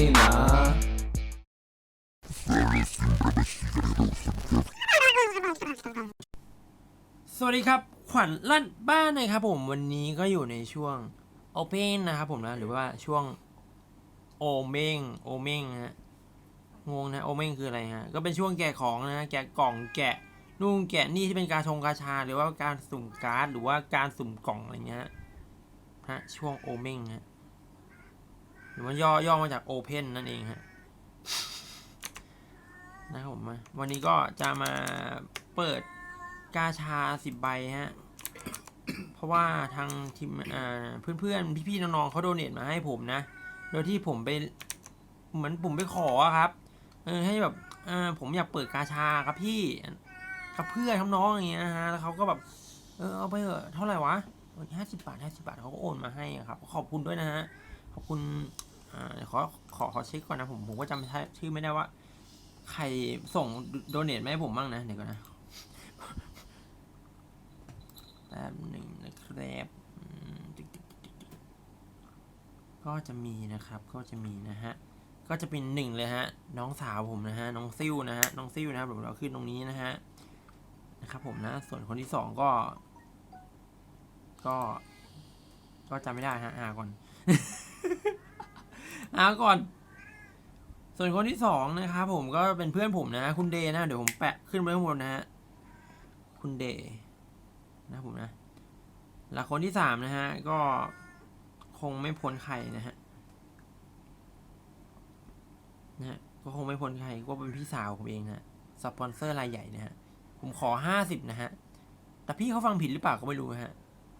Opina. สวัสดีครับ ขวัญลั่นบ้านนะครับผมวันนี้ก็อยู่ในช่วง Open นะครับผมนะหรือว่าช่วง โอเมงโอเมงฮะงงนะโอเมงคืออะไรฮะก็เป็นช่วงแกะของนะ แกะกล่องแกะนู่นแกะนี่ที่เป็นการชงกาชา หรือว่าการสุ่มการ์ดหรือว่าการสุ่มกล่องอะไรเงี้ยฮะช่วงโอเมงฮะ รือว่าย่อย่อมาจากโอเพนนั่นเองฮะนะครับผมวันนี้ก็จะมาเปิดกาชาสิบใบฮะ เพราะว่าทางทีมอ่าเพื่อนๆ พี่ๆ น้องๆเขาโดเนทมาให้ผมนะ โดยที่ผมไปเหมือนผมไปขอครับเออให้แบบเออผมอยากเปิดกาชาครับพี่กับเพื่อนทำน้องอย่างเงี้ยนะฮะแล้วเขาก็แบบเออเอาไปเถอะเท่าไหร่วะห้าสิบบาทห้าสิบาทเขาก็โอนมาให้ครับ ขอบคุณด้วยนะฮะขอบคุณ อ่าเดี๋ยวขอขอขอเช็คก่อนนะผมผมก็จำชื่อไม่ได้ว่า ใครส่งโดเนทมาให้ผมบ้างนะเดี๋ยวก่อนนะแป๊บหนึ่งนะครับก็จะมีนะครับก็จะมีนะฮะก็จะเป็นหนึ่งเลยฮะน้องสาวผมนะฮะน้องซิ่วนะฮะน้องซิ่วนะครับผมเราขึ้นตรงนี้นะฮะนะครับผมนะส่วนคนที่สองก็ ก็ ก็จำไม่ได้ฮะอ่าก่อน อ่าก่อน ส่วนคนที่สองนะครับผมก็เป็นเพื่อนผมนะ คุณเดนะ เดี๋ยวผมแปะขึ้นไว้ข้างบนนะฮะ คุณเดนะผมนะ แล้วคนที่สามนะฮะ ก็คงไม่พ้นใครนะฮะ นะฮะ ก็คงไม่พ้นใครก็เป็นพี่สาวผมเองนะสปอนเซอร์รายใหญ่นะฮะ ผมขอห้าสิบนะฮะ แต่พี่เขาฟังผิดหรือเปล่าก็ไม่รู้ฮะ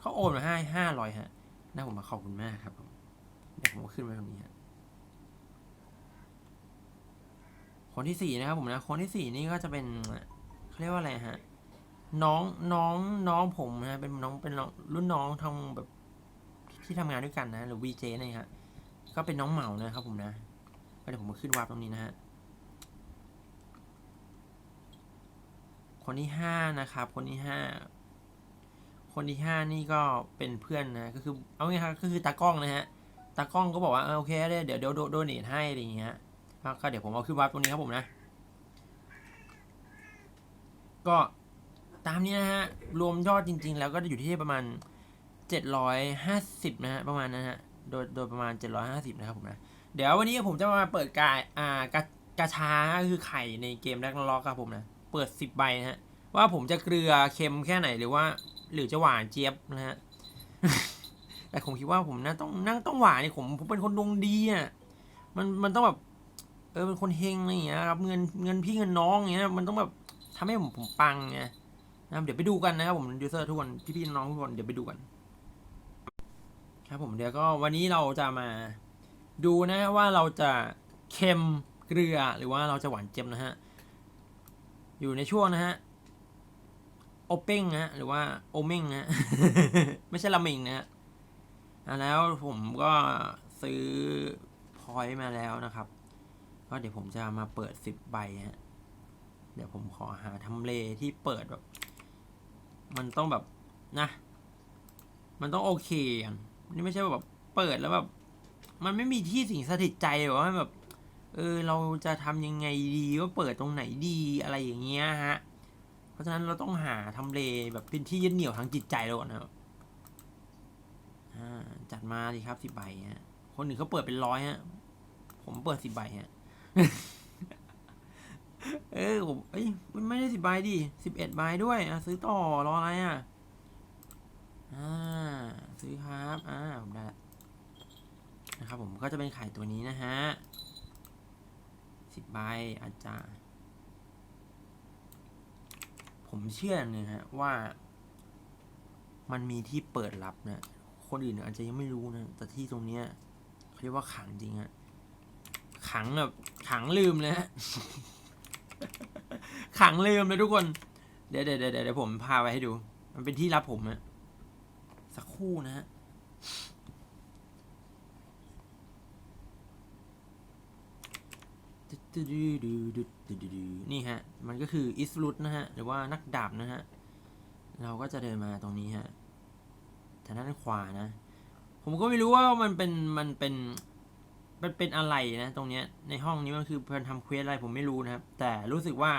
เขาโอนมาให้ห้าร้อยฮะนะผมมาขอบคุณมากครับผมเดี๋ยวผมขึ้นไว้ตรงนี้ฮะ คนที่สี่นะครับผมนะ คนที่สี่นี่ก็จะเป็นเขาเรียกว่าอะไรฮะ น้องน้องน้องผมนะเป็นน้องเป็นน้องรุ่นน้องทำแบบที่ทำงานด้วยกันนะ หรือวีเจนี่ฮะก็เป็นน้องเหมานะครับผมนะก็เดี๋ยวผมมาขึ้นวาร์ปตรงนี้นะฮะคนที่ห้านะครับ คนที่ห้าคนที่ห้านี่ก็เป็นเพื่อนนะก็คือเอาไงครับก็คือตากล้องนะฮะตากล้องก็บอกว่าเออโอเคเดี๋ยวเดี๋ยวโดโดเนทให้อะไรอย่างเงี้ย ก็เดี๋ยวผมเอาขึ้นวัดตรงนี้ครับผมนะ ก็ตามนี้นะฮะ รวมยอดจริง ๆ แล้วก็อยู่ที่ประมาณ 750 นะฮะ ประมาณนั้นฮะ โดยโดยประมาณ 750 นะครับผมนะ เดี๋ยววันนี้ผมจะมาเปิดกายอ่ากากาชาก็คือไข่ในเกมแรกล็อกครับผมนะ เปิด 10 ใบนะฮะ ว่าผมจะเกลือเค็มแค่ไหนหรือว่า หรือจะหวานเจี๊ยบนะฮะ แต่ผมคิดว่าผมน่าต้องนั่งต้องหวานนี่ผมผมเป็นคนดวงดีอะ มันมันต้องแบบ เออเป็นคนเฮงอะไรอย่างเงี้ยครับเงินเงินพี่เงินน้องเงี้ยมันต้องแบบทำให้ผมผมปังไงนะครับเดี๋ยวไปดูกันนะครับผมยูเซอร์ทุกคนพี่พี่น้องทุกคนเดี๋ยวไปดูกัน ครับผมเดี๋ยวก็วันนี้เราจะมาดูนะว่าเราจะเค็มเกลือหรือว่าเราจะหวานเจียบนะฮะอยู่ในช่วงนะฮะโอเป้งนะฮะหรือว่าโอเม้งนะฮะไม่ใช่ละเมงนะฮะอะแล้วผมก็ซื้อพอยต์มาแล้วนะครับ ก็เดี๋ยวผมจะมาเปิดสิบใบฮะ เดี๋ยวผมขอหาทำเลที่เปิดแบบ มันต้องแบบนะ มันต้องโอเคอะนี่ไม่ใช่แบบเปิดแล้วแบบมันไม่มีที่สิ่งสถิตใจหรือว่าแบบ เออเราจะทำยังไงดีว่าเปิดตรงไหนดีอะไรอย่างเงี้ยฮะ เพราะฉะนั้นเราต้องหาทำเลแบบเป็นที่ยึดเหนี่ยวทางจิตใจเราก่อนนะครับจัดมาดีครับสิบใบฮะคนอื่นเขาเปิดเป็นร้อยฮะ ผมเปิดสิบใบฮะ เออผมเอ้ยมันไม่ได้สิบใบดิสิบเอ็ดใบด้วยอะซื้อต่อรออะไรอะอ่าซื้อครับอ่าผมได้ละนะครับผมก็จะเป็นไข่ตัวนี้นะฮะสิบใบอาจารย์ผมเชื่อเนี่ยฮะว่า มันมีที่เปิดรับนะคนอื่นอาจจะยังไม่รู้นะแต่ที่ตรงเนี้ยเขาเรียกว่าขังจริงฮะ ขังแบบขังลืมเลยฮะขังลืมเลยทุกคน เดี๋ยวเดี๋ยวเดี๋ยวเดี๋ยวผมพาไปให้ดู มันเป็นที่รับผมอะสักครู่นะฮะนี่ฮะ มันก็คืออิสลุตนะฮะ หรือว่านักดาบนะฮะ เราก็จะเดินมาตรงนี้ฮะทางด้านขวานะ ผมก็ไม่รู้ว่ามันเป็นมันเป็น มันเป็นอะไรนะ ตรงเนี้ย ในห้องนี้มันคือเพื่อนทำเควสอะไรผมไม่รู้นะครับ แต่รู้สึกว่า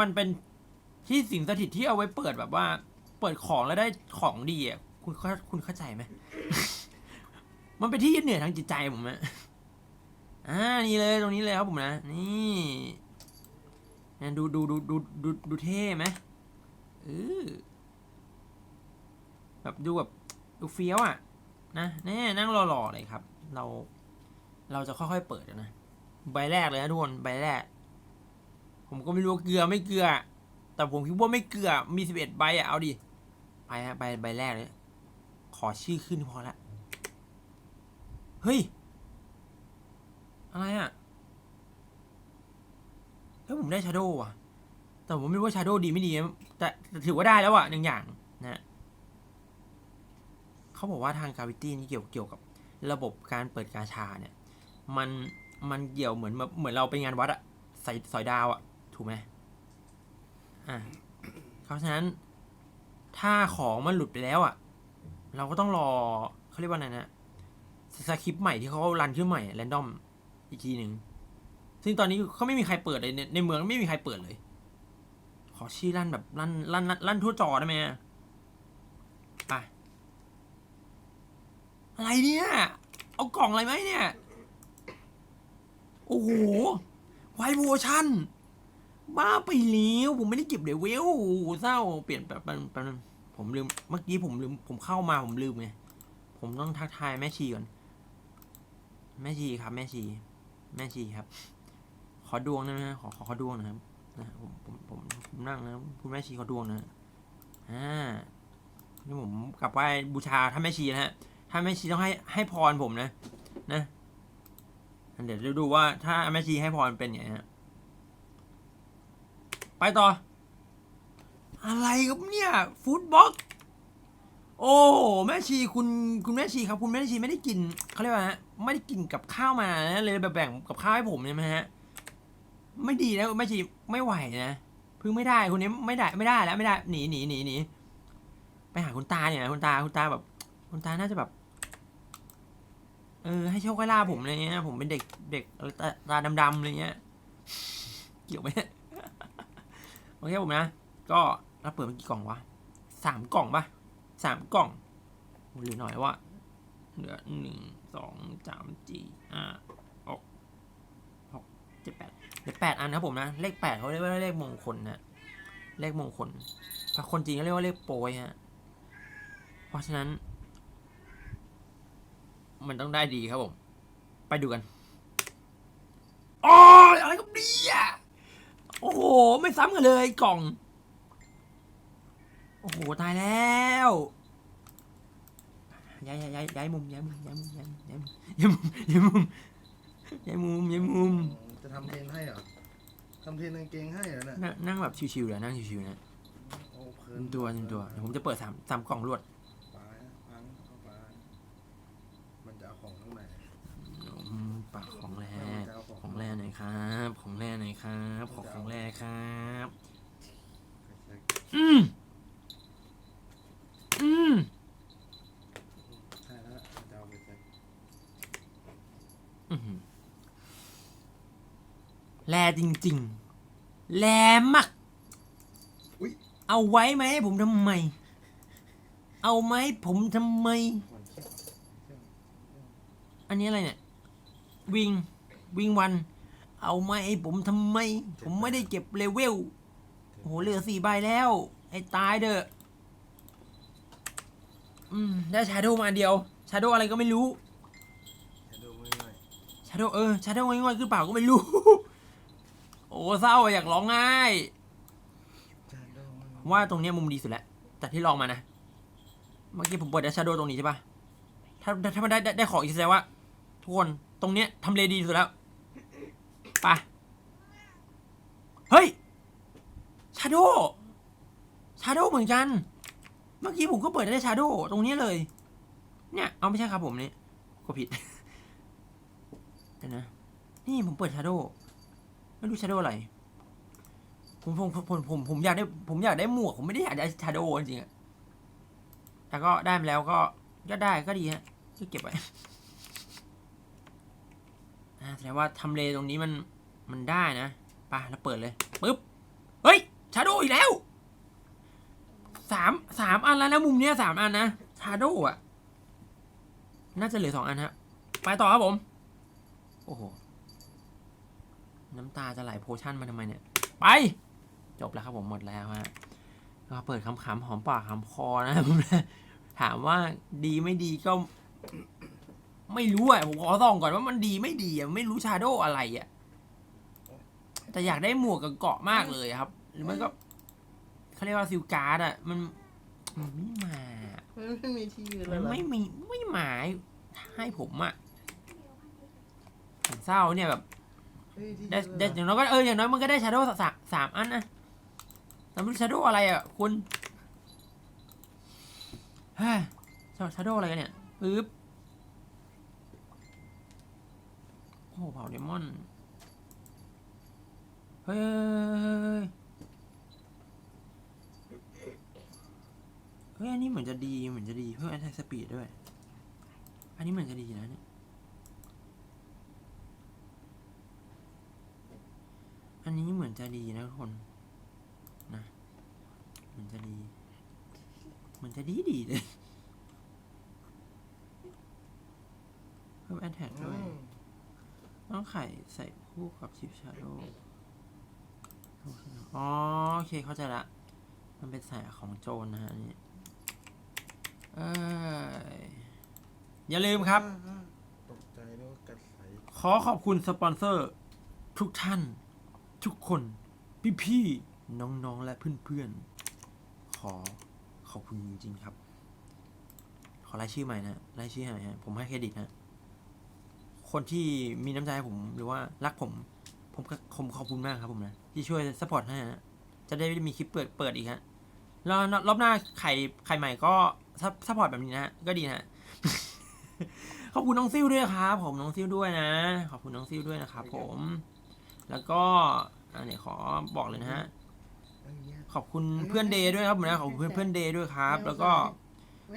มันเป็นที่สิ่งสถิตที่เอาไว้เปิดแบบว่า เปิดของแล้วได้ของดีอะคุณเข้าคุณเข้าใจไหมมันเป็นที่ยึดเหนี่ยวทางจิตใจผมอะอ่านี่เลยตรงนี้เลยครับผมนะ นี่นะดูดูดูดูดูดูเท่ไหมเออแบบดูแบบดูเฟี้ยวอะ นะแน่นั่งรอๆเลยครับ เราเราจะค่อยๆเปิดนะใบแรกเลยนะทุกคนใบแรก ผมก็ไม่รู้เกลือไม่เกลือ แต่ผมคิดว่าไม่เกลือมีสิบเอ็ดใบอะเอาดิไปฮะใบใบแรกเลย ขอชื่อขึ้นพอละเฮ้ยอะไรอะเฮ้ยผมได้ชาโดว์ว่ะ แต่ผมไม่รู้ว่าชาโดว์ดีไม่ดีแต่ถือว่าได้แล้วอะหนึ่งอย่าง เขาบอกว่าทางกาวิตี้นี่เกี่ยวเกี่ยวกับระบบการเปิดกาชาเนี่ย มันมันเกี่ยวเหมือนแบบเหมือนเราไปงานวัดอะใส่สอยดาวอะถูกไหมอ่าเพราะฉะนั้น ถ้าของมันหลุดไปแล้วอะเราก็ต้องรอเขาเรียกว่าไงนะสคริปต์ใหม่ที่เขารันขึ้นใหม่แรนดอมอีกทีหนึ่งซึ่งตอนนี้เขาไม่มีใครเปิดเลยในในเมืองไม่มีใครเปิดเลย ขอชื่อลั่นแบบลั่นลั่นลั่นทั่วจอได้ไหมอะไป อะไรเนี่ย เอากล่องอะไรไหมเนี่ย โอ้โห ไวโวชั่น บ้าไปแล้วผมไม่ได้เก็บเดยวเวลโอ้โหเศร้า เปลี่ยนแบบแป๊บนึงผมลืม เมื่อกี้ผมลืม ผมเข้ามาผมลืมไง ผมต้องทักทายแม่ชีก่อน แม่ชีครับ แม่ชี แม่ชีครับ ขอดวงได้ไหมฮะขอขอขอดวงนะครับ นะผมผมผมผมนั่งนะคุณแม่ชีขอดวงนะอ่านี่ผมกลับไหว้บูชาท่านแม่ชีนะฮะ ถ้าแม่ชีต้องให้ให้พรผมนะ นะเดี๋ยวดูว่าถ้าแม่ชีให้พรเป็นไงฮะไปต่อ อะไรครับเนี่ยฟู้ดบ็อกโอ้แม่ชีคุณคุณแม่ชีครับคุณแม่ชีไม่ได้กินเขาเรียกว่าฮะไม่ได้กินกับข้าวมานะเลยแบบแบ่งกับข้าวให้ผมใช่ไหมฮะไม่ดีนะแม่ชีไม่ไหวนะพิ่งไม่ได้คนนี้ไม่ได้ไม่ได้แล้วไม่ได้หนีหนีหนีหนีไปหาคุณตาเนี่ยคุณตาคุณตาแบบ คุณตาน่าจะแบบ เออให้โชคให้ลาผมอะไรเงี้ยผมเป็นเด็กเด็กตาตาดำๆอะไรเงี้ยเกี่ยวไหมโอเคผมนะ ก็เราเปิดมากี่กล่องวะสามกล่องปะสามกล่องเหลือหน่อยว่าเหลือหนึ่งสองสามสี่ห้าหกหกเจ็ดแปดเหลือแปดอันครับผมนะ เลขแปดเขาเรียกว่าเลขมงคลนะเลขมงคลถ้าคนจริงเขาเรียกว่าเลขโปยฮะเพราะฉะนั้น มันต้องได้ดีครับผม ไปดูกันโอ้ยอะไรกับเนี่ยโอ้โห ไม่ซ้ำกันเลยกล่อง โอ้โห ตายแล้วย้ายย้ายย้ายย้ายมุมย้ายมุมย้ายมุมย้ายมุมย้ายมุมย้ายมุมย้ายมุมย้ายมุมย้ายมุมจะทำเพลงให้เหรอทำเพลงกางเกงให้เหรอเนี่ยนั่งนั่งแบบชิวๆเลยนั่งชิวๆนะโอ้เพลิเต็มตัวเต็มตัวเดี๋ยวผมจะเปิดสามสามกล่องรวด ไปพังเข้าไปมันจะเอาของข้างใน อืม ปากของแร่มันจะเอาของของแร่หน่อยครับ ของแร่หน่อยครับ ขอของแร่ครับอืมอืมใช่แล้วมันจะเอาไปใส่อื้อหือแร่จริงๆแร่มากอุ้ยเอาไว้ไหมให้ผมทำไม เอาไหมให้ผมทำไมขวัญเขี้ยวเขี้ยวอันนี้อะไรเนี่ย วิงวิงวัน เอาไหมให้ผมทำไม ผมไม่ได้เก็บเลเวลโอ้โหเหลือสี่ใบแล้ว ไอ้ตายเด้ออืมได้ชาโดมาเดียวชาโดอะไรก็ไม่รู้ให้ดูง่ายชาโดเออชาโดง่อยๆขึ้นเปล่าก็ไม่รู้ โอ้เศร้าอยากร้องไห้ว่าตรงเนี้ยมุมดีสุดแล้วแต่ที่ลองมานะ เมื่อกี้ผมเปิดได้ชาโดตรงนี้ใช่ปะถ้าถ้ามันได้ได้ได้ของอีกแสดงว่า ทุกคน ตรงเนี้ยทำเลดีสุดแล้วไปเฮ้ย ชาโดชาโดเหมือนกัน เมื่อกี้ผมก็เปิดได้ชาโดตรงนี้เลย เนี่ย เอาไม่ใช่ครับผมนี่ก็ผิดเดี๋ยวนะ นี่ผมเปิดชาโดไม่รู้ชาโดอะไร ผมผมผมผมผมอยากได้ ผมอยากได้หมวก ผมไม่ได้อยากได้ชาโดจริงๆอะแต่ก็ได้มาแล้วก็ก็ได้ก็ดีฮะก็เก็บไว้ อ่าแสดงว่าทำเลตรงนี้มันมันได้นะไปแล้วเปิดเลยปึ๊บเฮ้ยชาโดอีกแล้วสามสามอันแล้วนะมุมเนี้ยสามอันนะชาโดอะ น่าจะเหลือสองอันฮะไปต่อครับผม โอ้โห น้ำตาจะไหลโพชั่นมาทำไมเนี่ย ไป จบแล้วครับผมหมดแล้วฮะก็เปิดคำๆหอมปากหอมคอนะผมนะถามว่าดีไม่ดีก็ ไม่รู้อะผมขอส่องก่อนว่ามันดีไม่ดีอะไม่รู้ชาโดอะไรอะแต่อยากได้หมวกกับเกาะมากเลยครับ หรือไม่ก็เขาเรียกว่าซิลการ์ดอะ มันมันไม่มามันไม่มีที่ยืนเลมัยนเหรอไม่มีไม่หมายให้ผมอะผมเศร้าเนี่ยแบบไม่มีที่ได้ยืนได้เลยอเหรอย่างน้อยก็เอออย่างน้อยมันก็ได้ชาโดว์สามสามอันนะแต่ไม่รู้ชาโดว์อะไรอะคุณเฮ้ยชาโดว์อะไรกันเนี่ยปึ๊บ โอ้โหเผาเดมอน เฮ้ย เฮ้ย อันนี้เหมือนจะดี เหมือนจะดีเพิ่มแอนตี้สปีดด้วย อันนี้เหมือนจะดีนะเนี่ย อันนี้เหมือนจะดีนะทุกคน นะ เหมือนจะดี เหมือนจะดีดีเลยเพิ่มแอนแท็กด้วย ต้องไข่ใส่คู่กับชิปชาโดอ๋อโอเคเข้าใจละ มันเป็นสายของโจรนะฮะนี่เอยอย่าลืมครับ ตกใจนึกว่ากัดใสขอขอบคุณสปอนเซอร์ ทุกท่าน ทุกคน พี่ๆ น้องๆ และเพื่อนๆ ขอขอบคุณจริงๆครับ ขอรายชื่อใหม่นะรายชื่อใหม่ฮะผมให้เครดิตนะ คนที่มีน้ำใจให้ผมหรือว่ารักผม ผมก็ผมขอบคุณมากครับผมนะ ที่ช่วยสปอร์ตให้นะจะได้มีคลิปเปิดเปิดอีกฮะแล้วรอบหน้าไข่ไข่ใหม่ก็สปอร์ตแบบนี้นะก็ดีนะขอบคุณน้องซิ่วด้วยครับ ผมน้องซิ่วด้วยนะ ขอบคุณน้องซิ่วด้วยนะครับผม แล้วก็อันนี้ขอบอกเลยนะฮะขอบคุณเพื่อนเดย์ด้วยครับผมนะขอบคุณเพื่อนเดย์ด้วยครับ แล้วก็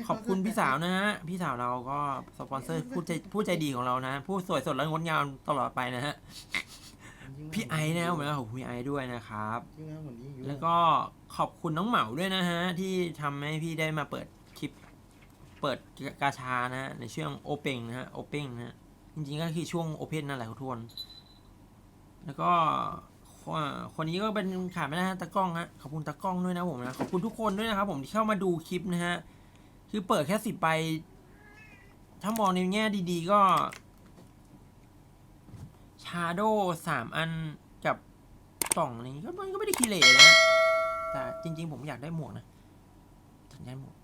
ขอบคุณพี่สาวนะฮะ พี่สาวเราก็สปอนเซอร์ผู้ใจผู้ใจดีของเรานะ ผู้สวยสดและงดงามตลอดไปนะฮะ พี่ไอซ์นะครับผมนะขอบคุณพี่ไอซ์ด้วยนะครับยิ่งนะเหมือนยิ่งอยู่แล้วก็ขอบคุณน้องเหมาด้วยนะฮะ ที่ทำให้พี่ได้มาเปิดคลิป เปิดกาชานะฮะในช่วงโอเปงนะฮะโอเปงนะฮะจริงๆก็คือช่วงโอเพนนั่นแหละครับทุกคนแล้วก็คนคนนี้ก็เป็นขาดไม่ได้ฮะตากล้องฮะขอบคุณตากล้องด้วยนะผมนะขอบคุณทุกคนด้วยนะครับผมที่เข้ามาดูคลิปนะฮะ คือเปิดแค่สิบไป ถ้ามองในแง่ดีๆก็ชาโดสามอันกับกล่องนี้ก็มันก็ไม่ได้คีเล่นะแต่จริง ๆ ผมอยากได้หมวกนะอยากได้หมวก